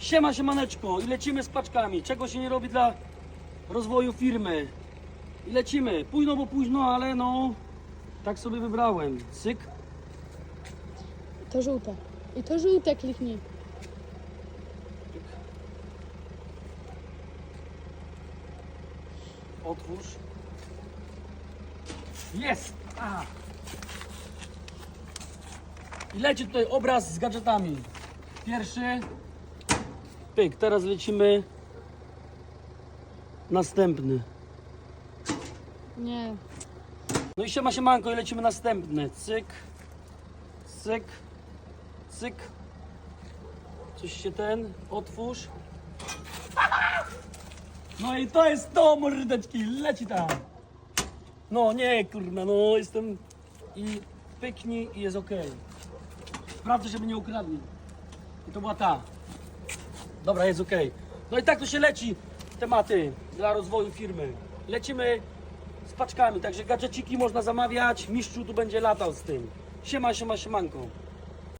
Siema, siemaneczko i lecimy z paczkami. Czego się nie robi dla rozwoju firmy. I lecimy. Późno, bo późno, ale no... Tak sobie wybrałem. Syk. To żółte. I to żółte kliknij. Otwórz. Jest! A. I leci tutaj obraz z gadżetami. Pierwszy. Pyk, teraz lecimy. Następny. Nie. No i siema siemanko i lecimy następny. Cyk. Cyk. Cyk. Coś się ten. Otwórz. No i to jest to, mordeczki. Leci tam. No nie, kurna, no jestem... I pyknij i jest ok. Sprawdzę, żeby nie ukradli. I to była ta. Dobra, jest ok. No i tak to się leci tematy dla rozwoju firmy. Lecimy z paczkami, także gadżeciki można zamawiać. Mistrzu tu będzie latał z tym. Siema, siema, siemanko.